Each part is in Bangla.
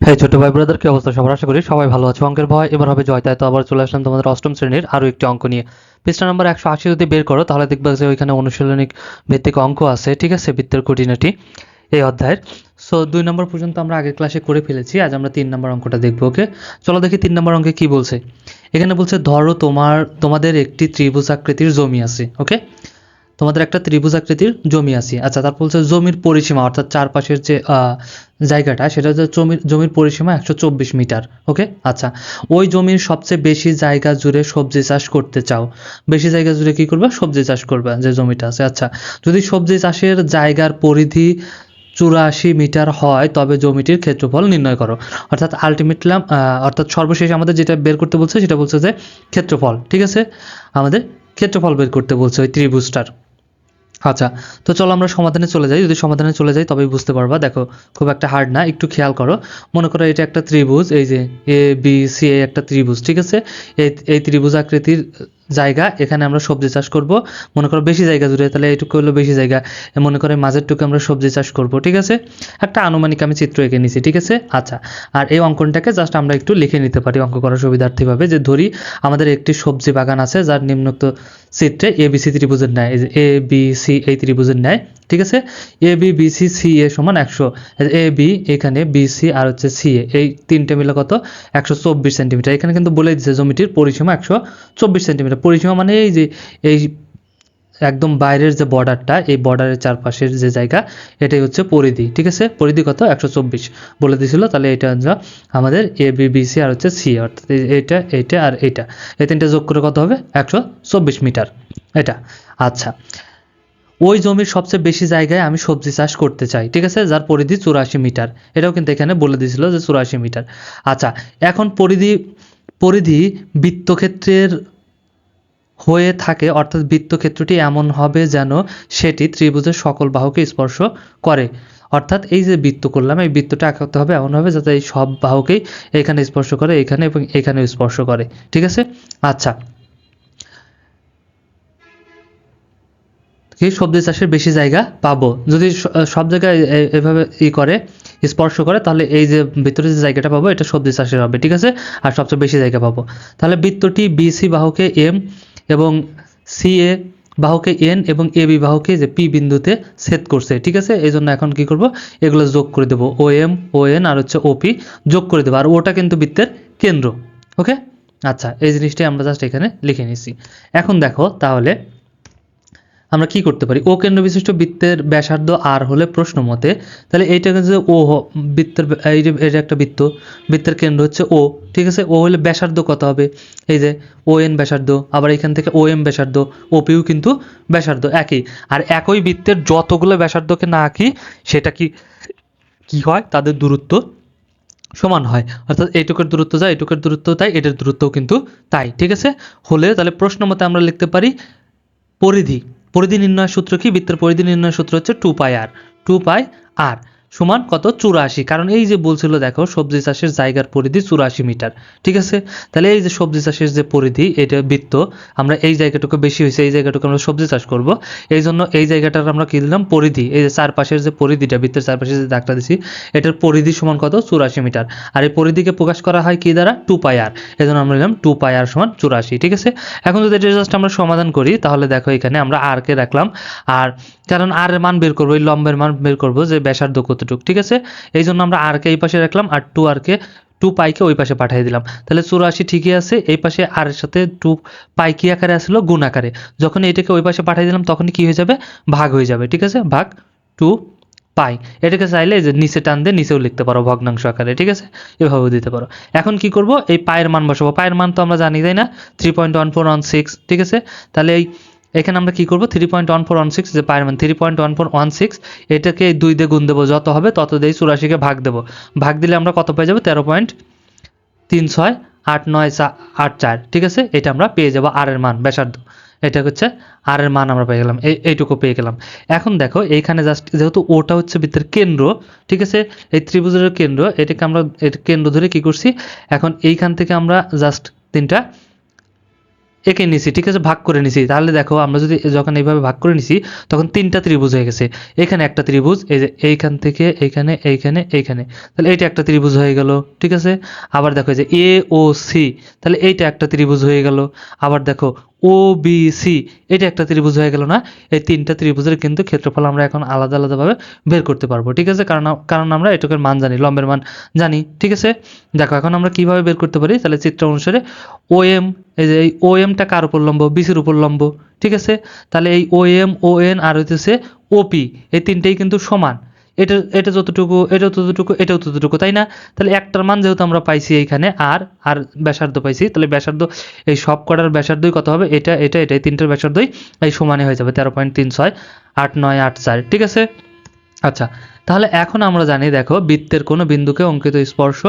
হ্যাঁ ছোট ভাই ব্রাদার কি অবস্থা? সবার আশা করি সবাই ভালো আছে। অঙ্কের ভয়, এবার হবে জয়। তাই তো আবার চলে আসলাম তোমাদের অষ্টম শ্রেণির আরও একটি অঙ্ক নিয়ে। পৃষ্ঠা নম্বর একশো আশি যদি বের করো, তাহলে দেখবে যে ওইখানে অনুশীলনিক ভিত্তিক অঙ্ক আছে, ঠিক আছে? বৃত্তের খুঁটিনাটি এই অধ্যায়ের। সো দুই নম্বর পর্যন্ত আমরা আগের ক্লাসে করে ফেলেছি, আজ আমরা তিন নম্বর অঙ্কটা দেখব ওকে চলো দেখি তিন নম্বর অঙ্কে কি বলছে। এখানে বলছে, ধরো তোমার, তোমাদের একটি ত্রিভুজ আকৃতির জমি আছে ওকে তোমাদের একটা ত্রিভুজ আকৃতির জমি আছে। আচ্ছা তারপর বলছে জমির পরিসীমা, অর্থাৎ চারপাশের যে জায়গাটা, সেটা হচ্ছে জমির জমির পরিসীমা একশো চব্বিশ মিটার, ওকে? আচ্ছা ওই জমির সবচেয়ে বেশি জায়গা জুড়ে সবজি চাষ করতে চাও। বেশি জায়গা জুড়ে কি করবে? সবজি চাষ করবে যে জমিটা আছে। আচ্ছা যদি সবজি চাষের জায়গার পরিধি চুরাশি মিটার হয়, তবে জমিটির ক্ষেত্রফল নির্ণয় করো। অর্থাৎ আলটিমেটলাম অর্থাৎ সর্বশেষ আমাদের যেটা বের করতে বলছে, সেটা বলছে যে ক্ষেত্রফল, ঠিক আছে? আমাদের ক্ষেত্রফল বের করতে বলছে ওই ত্রিভুজটার। আচ্ছা তো চলো আমরা সমাধানে চলে যাই। যদি সমাধানে চলে যাই, তবেই বুঝতে পারবা। দেখো, খুব একটা হার্ড না, একটু খেয়াল করো। মনে করো এটা একটা ত্রিভুজ, এই যে এ বি সি এ একটা ত্রিভুজ, ঠিক আছে? এই এই ত্রিভুজ আকৃতির জায়গা, এখানে আমরা সবজি চাষ করব। মনে করো বেশি জায়গা জুড়ে তাহলে এইটুকু হলো বেশি জায়গা। মনে করে মাঝেরটুকু আমরা সবজি চাষ করব, ঠিক আছে? একটা আনুমানিক আমি চিত্র এঁকে নিছি, ঠিক আছে? আচ্ছা আর এই অঙ্কনটাকে জাস্ট আমরা একটু লিখে নিতে পারি অঙ্ক করার সুবিধার্থীভাবে। যে ধরি, আমাদের একটি সবজি বাগান আছে, যার নিম্নোক্ত চিত্রে এ বি সি ত্রিভুজের ন্যায় এ বি সি এই ত্রিভুজের ন্যায়, ঠিক আছে? A B B C C A সমান একশো। এ বি এখানে বি সি আর হচ্ছে সি এ এই তিনটে মিলে কত? একশো চব্বিশ সেন্টিমিটার। এখানে কিন্তু বলে দিচ্ছে জমিটির পরিসীমা একশো চব্বিশ সেন্টিমিটার। পরিসীমা মানে এই যে, এই একদম বাইরের যে বর্ডারটা, এই বর্ডারের চারপাশের যে জায়গা, এটাই হচ্ছে পরিধি, ঠিক আছে? পরিধি কত? একশো চব্বিশ। বলে দিয়েছিল, তাহলে এটা আমাদের এ বি বি আর হচ্ছে সি অর্থাৎ এই- এইটা এইটা আর এইটা। এই তিনটা যোগ করে কত হবে? একশো চব্বিশ মিটার। এটা। আচ্ছা। ওই জমির সবচেয়ে বেশি জায়গায় আমি সবজি চাষ করতে চাই, ঠিক আছে? যার পরিধি চুরাশি মিটার। এটাও কিন্তু এখানে বলে দিয়েছিল যে চুরাশি মিটার। আচ্ছা এখন পরিধি পরিধি বৃত্তক্ষেত্রের হয়ে থাকে, অর্থাৎ বৃত্তক্ষেত্রটি এমন হবে যেন সেটি ত্রিভুজের সকল বাহুকে স্পর্শ করে। অর্থাৎ এই যে বৃত্ত করলাম, এই বৃত্তটা আঁকাতে হবে এমন হবে যাতে এই সব বাহুকেই এখানে স্পর্শ করে, এখানে এবং এখানেও স্পর্শ করে। ঠিক আছে? আচ্ছা। কি সবজি চাষের বেশি জায়গা পাবো? যদি সব জায়গায় এভাবে ই করে, স্পর্শ করে, তাহলে এই যে ভিতরে যে জায়গাটা পাবো, এটা সবজি চাষের হবে। ঠিক আছে? আর সবচেয়ে বেশি জায়গা পাবো। তাহলে বৃত্তটি বিসি বাহুকে এম এবং সি এ বাহুকে এন এবং এ বি বাহুকে যে পি বিন্দুতে ছেদ করছে, ঠিক আছে? এই জন্য এখন কি করব? এগুলো যোগ করে দেবো ও এম ও এন আর হচ্ছে ওপি যোগ করে দেবো। আর ওটা কিন্তু বৃত্তের কেন্দ্র ওকে আচ্ছা এই জিনিসটাই আমরা জাস্ট এখানে লিখে নিছি এখন দেখো, তাহলে আমরা কি করতে পারি? ও কেন্দ্র বিশিষ্ট বৃত্তের ব্যাসার্ধ আর হলে প্রশ্ন মতে, তাহলে এইটাকে যে ও বৃত্তের এই যে এটা একটা বৃত্ত, বৃত্তের কেন্দ্র হচ্ছে ও ঠিক আছে? ও হলে ব্যাসার্ধ কত হবে? এই যে ও এন ব্যাসার্ধ, আবার এখান থেকে ও এম ব্যাসার্ধ ওপিও কিন্তু ব্যাসার্ধ একই। আর একই বৃত্তের যতগুলো ব্যাসার্ধকে না আঁকি, সেটা কি কি হয়? তাদের দূরত্ব সমান হয়। অর্থাৎ এইটুকুর দূরত্ব যায়, এইটুকুর দূরত্ব তাই, এটার দূরত্বও কিন্তু তাই, ঠিক আছে? হলে তাহলে প্রশ্ন মতে আমরা লিখতে পারি, পরিধি। পরিধি নির্ণয় সূত্র কি? বৃত্তের পরিধি নির্ণয় সূত্র হচ্ছে টু পাই আর টু পাই আর সমান কত? চুরাশি। কারণ এই যে বলছিল, দেখো, সবজি চাষের জায়গার পরিধি চুরাশি মিটার। ঠিক আছে? তাহলে এই যে সবজি চাষের যে পরিধি, এটা বৃত্ত, আমরা এই জায়গাটুকু বেশি হয়েছে, এই জায়গাটুকু আমরা সবজি চাষ করব। এই জন্য এই জায়গাটার আমরা কি দিলাম? পরিধি। এই যে চারপাশের যে পরিধিটা, বৃত্তের চারপাশে যে দাগটা দিছি, এটার পরিধি সমান কত? চুরাশি মিটার। আর এই পরিধিকে প্রকাশ করা হয় কি দ্বারা? Two pi r. এই জন্য আমরা নিলাম টু পাই আর সমান চুরাশি। ঠিক আছে? এখন যদি এটা জাস্ট আমরা সমাধান করি, তাহলে দেখো এখানে আমরা আর কে রাখলাম। আর কারণ আর এর মান বের করব, এই লম্বের মান বের করব যে ব্যাসার্ধ কতটুকু ঠিক আছে? এই জন্য আমরা আর কে এই পাশে রাখলাম আর টু আর কে টু পাইকে ওই পাশে পাঠিয়ে দিলাম। তাহলে চুরাশি ঠিকই আছে, এই পাশে আর এর সাথে টু পাই কি আকারে আসলো? গুণ আকারে। যখন এটাকে ওই পাশে পাঠিয়ে দিলাম তখন কি হয়ে যাবে? ভাগ হয়ে যাবে, ঠিক আছে? ভাগ টু পাই এটাকে চাইলে যে নিচে টান দিয়ে নিচেও লিখতে পারো, ভগ্নাংশ আকারে, ঠিক আছে? এভাবেও দিতে পারো। এখন কি করব? এই পায়ের মান বসাবো। পায়ের মান তো আমরা জানি, তাই না? Three point one four one six ঠিক আছে? তাহলে এই এখানে আমরা কি করব? Three point one four one six যে পায়ের মান three point one four one six এটাকে দুই দিয়ে গুণ দেবো। যত হবে তত দিয়ে চুরাশিকে ভাগ দেবো। ভাগ দিলে আমরা কত পেয়ে যাব? তেরো পয়েন্ট তিন ছয় আট নয় আট চার, ঠিক আছে? এটা আমরা পেয়ে যাব আর এর মান, ব্যাসার্ধ। এটা হচ্ছে আর এর মান আমরা পেয়ে গেলাম। এই এইটুকু পেয়ে গেলাম। এখন দেখো, এইখানে জাস্ট যেহেতু ওটা হচ্ছে বৃত্তের কেন্দ্র, ঠিক আছে? এই ত্রিভুজের কেন্দ্র, এটাকে আমরা কেন্দ্র ধরে কি করছি? এখন এইখান থেকে আমরা জাস্ট তিনটা একে নিছি, ঠিক আছে? ভাগ করে নিছি। তাহলে দেখো, আমরা যদি যখন এইভাবে ভাগ করে নিছি, তখন তিনটা ত্রিভুজ হয়ে গেছে। এখানে একটা ত্রিভুজ, এই যে এইখান থেকে এইখানে এইখানে এইখানে। তাহলে এইটা একটা ত্রিভুজ হয়ে গেল, ঠিক আছে? আবার দেখো যে এ ও সি, তাহলে এইটা একটা ত্রিভুজ হয়ে গেল। আবার দেখো ও বি সি এটা একটা ত্রিভুজ হয়ে গেল না? এই তিনটা ত্রিভুজের কিন্তু ক্ষেত্রফল আমরা এখন আলাদা আলাদাভাবে বের করতে পারব, ঠিক আছে? কারণ কারণ আমরা এটুকুর মান জানি, লম্বের মান জানি, ঠিক আছে? দেখো, এখন আমরা কীভাবে বের করতে পারি? তাহলে চিত্র অনুসারে ও এম এই যে এই ও এমটা কার উপর লম্ব? বিসির উপর লম্ব, ঠিক আছে? তাহলে এই ও এম ও এন আর হইতেছে ওপি এই তিনটেই কিন্তু সমান। এটা এটা যতটুকু এটাও ততটুকু এটাও ততটুকু, তাই না? তাহলে একটার মান যেহেতু আমরা পাইছি এইখানে আর আর ব্যাসার্ধ পাইছি, তাহলে ব্যাসার্ধ, এই সব কটার ব্যাসার্ধই কত হবে? এটা এটা এটা তিনটার তিনটের ব্যাসার্ধই এই সমানে হয়ে যাবে তেরো পয়েন্ট তিন ছয়, আট নয়, আট চার, ঠিক আছে? আচ্ছা তাহলে এখন আমরা জানি, দেখো বৃত্তের কোনো বিন্দুকে অঙ্কিত স্পর্শ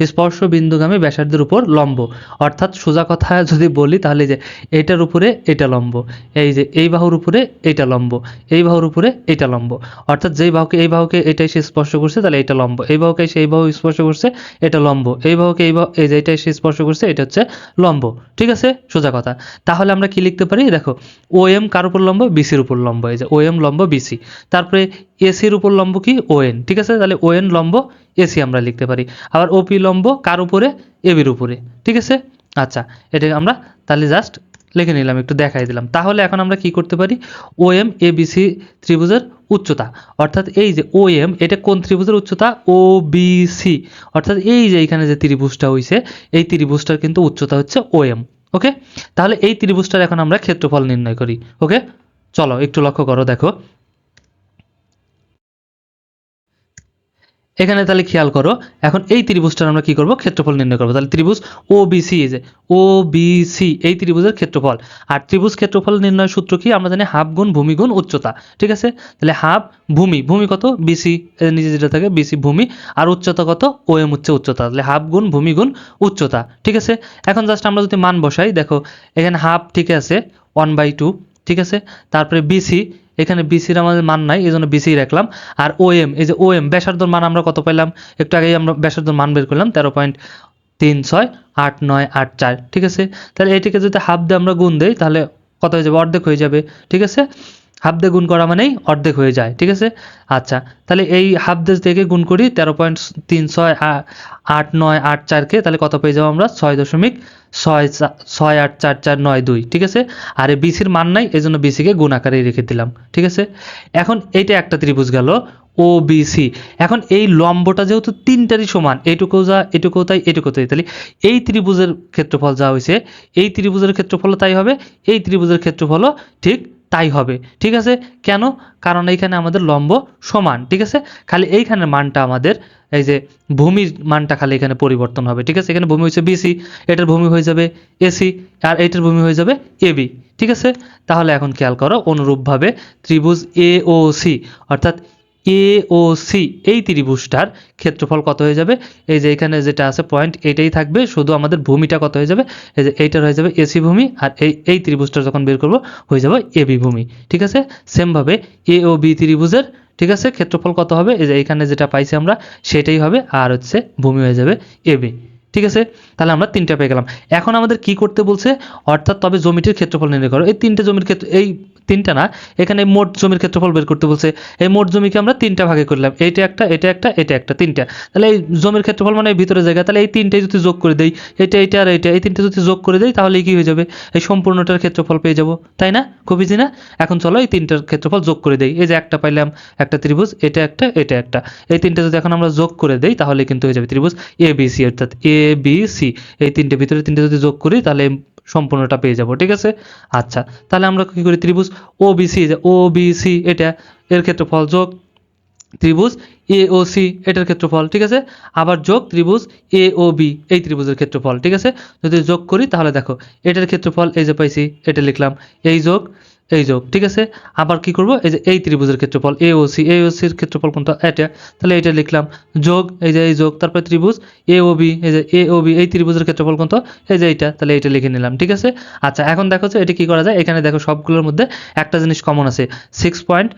স্পর্শ বিন্দুগামী ব্যাসার্ধের উপর লম্ব। অর্থাৎ সোজা কথা যদি বলি তাহলে যে এটার উপরে এটা লম্ব, এই যে এই বাহুর উপরে এটা লম্ব, এই বাহুর উপরে এটা লম্ব। অর্থাৎ যেই বাহুকে, এই বাহুকে এটা এসে স্পর্শ করছে, তাহলে এটা লম্ব। এই বাহুকে এসে এই বাহু স্পর্শ করছে, এটা লম্ব। এই বাহুকে এই বাহু, এই যে এটা এসে স্পর্শ করছে, এটা হচ্ছে লম্ব। ঠিক আছে? সোজা কথা। তাহলে আমরা কি লিখতে পারি? দেখো ও এম কার উপর লম্ব? বিসির উপর লম্ব। এই যে ও এম লম্ব বিসি। তারপরে এসির উপর লম্ব কি? ও এন ঠিক আছে? তাহলে ও এন লম্ব এসি আমরা লিখতে পারি। আবার ওপি লম্ব কার উপরে? এবির উপরে। ঠিক আছে? আচ্ছা এটা আমরা তাহলে জাস্ট লিখে নিলাম, একটু দেখাই দিলাম। তাহলে এখন আমরা কি করতে পারি? ও এম এ বিসি ত্রিভুজের উচ্চতা। অর্থাৎ এই যে ও এম এটা কোন ত্রিভুজের উচ্চতা? ও বি সি অর্থাৎ এই যে এখানে যে ত্রিভুজটা হইছে, এই ত্রিভুজটার কিন্তু উচ্চতা হচ্ছে ও এম ওকে তাহলে এই ত্রিভুজটার এখন আমরা ক্ষেত্রফল নির্ণয় করি ওকে চলো, একটু লক্ষ্য করো, দেখো। এখানে তাহলে খেয়াল করো, এখন এই ত্রিভুজটার আমরা কি করব? ক্ষেত্রফল নির্ণয় করব। তাহলে ত্রিভুজ ও বিসি যে ও বিসি এই ত্রিভুজের ক্ষেত্রফল। আর ত্রিভুজ ক্ষেত্রফল নির্ণয় সূত্র কি? আমরা জানি হাফ গুণ ভূমি গুণ উচ্চতা, ঠিক আছে? তাহলে হাফ ভূমি ভূমি কত? বিসি নিজে যেটা থাকে বিসি ভূমি। আর উচ্চতা কত? ও এম হচ্ছে উচ্চতা। তাহলে হাফ গুণ ভূমি গুণ উচ্চতা, ঠিক আছে? এখন জাস্ট আমরা যদি মান বসাই, দেখো, এখানে হাফ ঠিক আছে ওয়ান বাই টু ঠিক আছে? তারপরে বিসি এখানে বিসির আমাদের মান নাই এই জন্য বিসি রাখলাম। আর ও এম এই যে ও এম ব্যাসার্ধর মান আমরা কত পেলাম? একটু আগেই আমরা ব্যাসার্ধর মান বের করলাম, তেরো পয়েন্ট তিন ছয় আট নয় আট চার, ঠিক আছে? তাহলে এটিকে যদি হাফ দিয়ে আমরা গুণ দেই, তাহলে কত হয়ে যাবে? অর্ধেক হয়ে যাবে, ঠিক আছে? হাফ দিয়ে গুণ করা মানেই অর্ধেক হয়ে যায়, ঠিক আছে? আচ্ছা তাহলে এই হাফ দিয়ে থেকে গুণ করি তেরো পয়েন্ট তিন ছয় আট নয় আট চারকে, তাহলে কত পেয়ে যাব আমরা? ছয় দশমিক ছয় ছয় আট চার চার নয় দুই, ঠিক আছে? আর এই বিসির মান নাই এই জন্য বিসিকে গুণ আকারে রেখে দিলাম, ঠিক আছে? এখন এইটা একটা ত্রিভুজ গেল, ও বিসি এখন এই লম্বটা যেহেতু তিনটারই সমান এইটুকু যা এটুকু তাই এটুকু তাই, তাহলে এই ত্রিভুজের ক্ষেত্রফল যা হয়েছে, এই ত্রিভুজের ক্ষেত্রফল তাই হবে, এই ত্রিভুজের ক্ষেত্রফলও ঠিক তাই হবে, ঠিক আছে? কেন? কারণ এইখানে আমাদের লম্ব সমান, ঠিক আছে? খালি এইখানের মানটা আমাদের, এই যে ভূমির মানটা খালি এখানে পরিবর্তন হবে, ঠিক আছে? এখানে ভূমি হয়েছে বিসি এটার ভূমি হয়ে যাবে এসি আর এটার ভূমি হয়ে যাবে এবি ঠিক আছে? তাহলে এখন খেয়াল করো, অনুরূপভাবে ত্রিভুজ এ ও সি অর্থাৎ এ ও সি এই ত্রিভুজটার ক্ষেত্রফল কত হয়ে যাবে? এই যে এখানে যেটা আছে পয়েন্ট এটাই থাকবে, শুধু আমাদের ভূমিটা কত হয়ে যাবে? এই যে এইটার হয়ে যাবে এসি ভূমি, আর এই এই ত্রিভুজটা যখন বের করব, হয়ে যাবে এবি ভূমি, ঠিক আছে? সেমভাবে এ ও বি ত্রিভুজের, ঠিক আছে? ক্ষেত্রফল কত হবে? এই যে এখানে যেটা পাইছি আমরা, সেটাই হবে, আর হচ্ছে ভূমি হয়ে যাবে এবি ঠিক আছে? তাহলে আমরা তিনটা পেয়ে গেলাম। এখন আমাদের কি করতে বলছে? অর্থাৎ তবে জমিটির ক্ষেত্রফল নির্ণয় করো। এই তিনটে জমির ক্ষেত্র, এই তিনটা না, এখানে মোট জমির ক্ষেত্রফল বের করতে বলছে, এই মোট জমিকে আমরা তিনটা ভাগে করলাম, এইটা একটা, এটা একটা এটা একটা, তিনটা। তাহলে এই জমির ক্ষেত্রফল মানে ভিতরে জায়গা, তাহলে এই তিনটাই যদি যোগ করে দেই, এটা এটা আর এটা, এই তিনটে যদি যোগ করে দেই, তাহলে কি হয়ে যাবে? এই সম্পূর্ণটার ক্ষেত্রফল পেয়ে যাব, তাই না? খুব ইজি না? এখন চলো এই তিনটার ক্ষেত্রফল যোগ করে দেই, এই যে একটা পাইলাম, একটা ত্রিভুজ, এটা একটা এটা একটা। এই তিনটে যদি এখন আমরা যোগ করে দেই, তাহলে কিন্তু হয়ে যাবে ত্রিভুজ এ বি সি অর্থাৎ এ বি সি এই তিনটে ভিতরে তিনটে যদি যোগ করি, তাহলে সম্পূর্ণটা পেয়ে যাব, ঠিক আছে? আচ্ছা তাহলে আমরা কি করি? ত্রিভুজ ও বিসি ও বিসি এটা, এর ক্ষেত্রফল যোগ ত্রিভুজ এ ও সি এটার ক্ষেত্রফল, ঠিক আছে? আবার যোগ ত্রিভুজ এ ও বি এই ত্রিভুজের ক্ষেত্রফল, ঠিক আছে? যদি যোগ করি, তাহলে দেখো, এটার ক্ষেত্রফল এই যে পাইছি, এটা লিখলাম, এই যোগ এই যোগ ঠিক আছে? আবার কি করব? এই যে, এই ত্রিভুজের ক্ষেত্রফল এ ও সি এ ও সির ক্ষেত্রফল কোনটা? এটা। তাহলে এটা লিখলাম, যোগ, এই যে, এই যোগ, তারপরে ত্রিভুজ এ ও বি এই যে এ ও বি এই ত্রিভুজের ক্ষেত্রফল কোনটা? এই যে, এইটা। তাহলে এটা লিখে নিলাম, ঠিক আছে? আচ্ছা এখন দেখো এটা কি করা যায়? এখানে দেখো সবগুলোর মধ্যে একটা জিনিস কমন আছে six point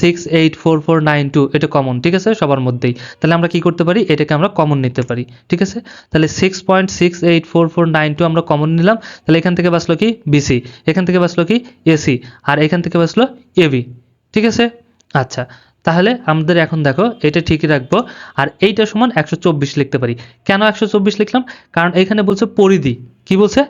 six eight four four nine two এটা কমন ঠিক আছে? সবার মধ্যেই। তাহলে আমরা কি করতে পারি? এটাকে আমরা কমন নিতে পারি, ঠিক আছে? তাহলে six point six eight four four nine two আমরা কমন নিলাম। তাহলে এখান থেকে বাঁচলো কি? বিসি এখান থেকে বাঁচলো কি? এসি আর এখান থেকে বাঁচলো এবি ঠিক আছে? আচ্ছা তাহলে আমাদের এখন দেখো, এটা ঠিকই রাখব। আর এইটা সমান একশো চব্বিশ লিখতে পারি। কেন একশো চব্বিশ লিখলাম? কারণ এখানে বলছে পরিধি। কি বলছে?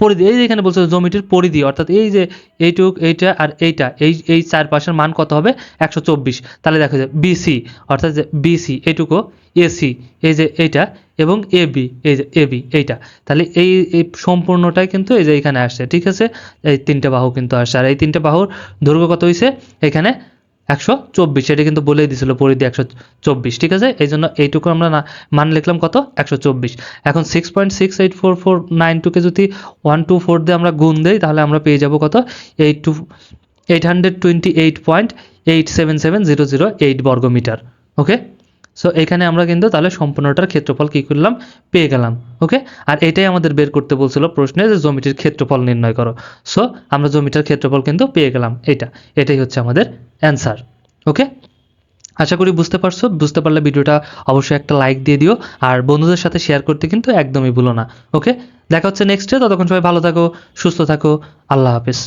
পরিধি, এই যে এখানে বলছে জমিটির পরিধি, অর্থাৎ এই যে এইটুক, এইটা আর এইটা, এই এই চার পাশের মান কত হবে? একশো চব্বিশ। তাহলে দেখা যায় বিসি অর্থাৎ যে বিসি এইটুকু এসি এই যে এইটা এবং এ বি এই যে এ বি এইটা। তাহলে এই এই সম্পূর্ণটাই কিন্তু এই যে এখানে আসছে, ঠিক আছে? এই তিনটে বাহু কিন্তু আসছে, আর এই তিনটে বাহুর দৈর্ঘ্য কত হয়েছে এখানে একশো চব্বিশ, এটা কিন্তু বলেই দিছিল পরিধি একশো চব্বিশ, ঠিক আছে? এই জন্য এইটুকু আমরা না, মান লিখলাম কত? একশো চব্বিশ। এখন six point six eight four four nine টুকে যদি ওয়ান টু ফোর দিয়ে আমরা গুণ দিই, তাহলে আমরা পেয়ে যাব কত? Eight two eight hundred twenty eight point eight seven seven zero zero eight বর্গমিটার, ওকে? সো এখানে আমরা কিন্তু তাহলে সম্পূর্ণটার ক্ষেত্রফল কী করলাম? পেয়ে গেলাম, ওকে? আর এটাই আমাদের বের করতে বলছিল প্রশ্নে যে জমিটির ক্ষেত্রফল নির্ণয় করো। সো আমরা জমিটার ক্ষেত্রফল কিন্তু পেয়ে গেলাম, এটা, এটাই হচ্ছে আমাদের অ্যান্সার, ওকে? আশা করি বুঝতে পারছ। বুঝতে পারলে ভিডিওটা অবশ্যই একটা লাইক দিয়ে দিও, আর বন্ধুদের সাথে শেয়ার করতে কিন্তু একদমই ভুলো না, ওকে? দেখা হচ্ছে নেক্সটে ততক্ষণ সবাই ভালো থাকো, সুস্থ থাকো, আল্লাহ হাফেজ।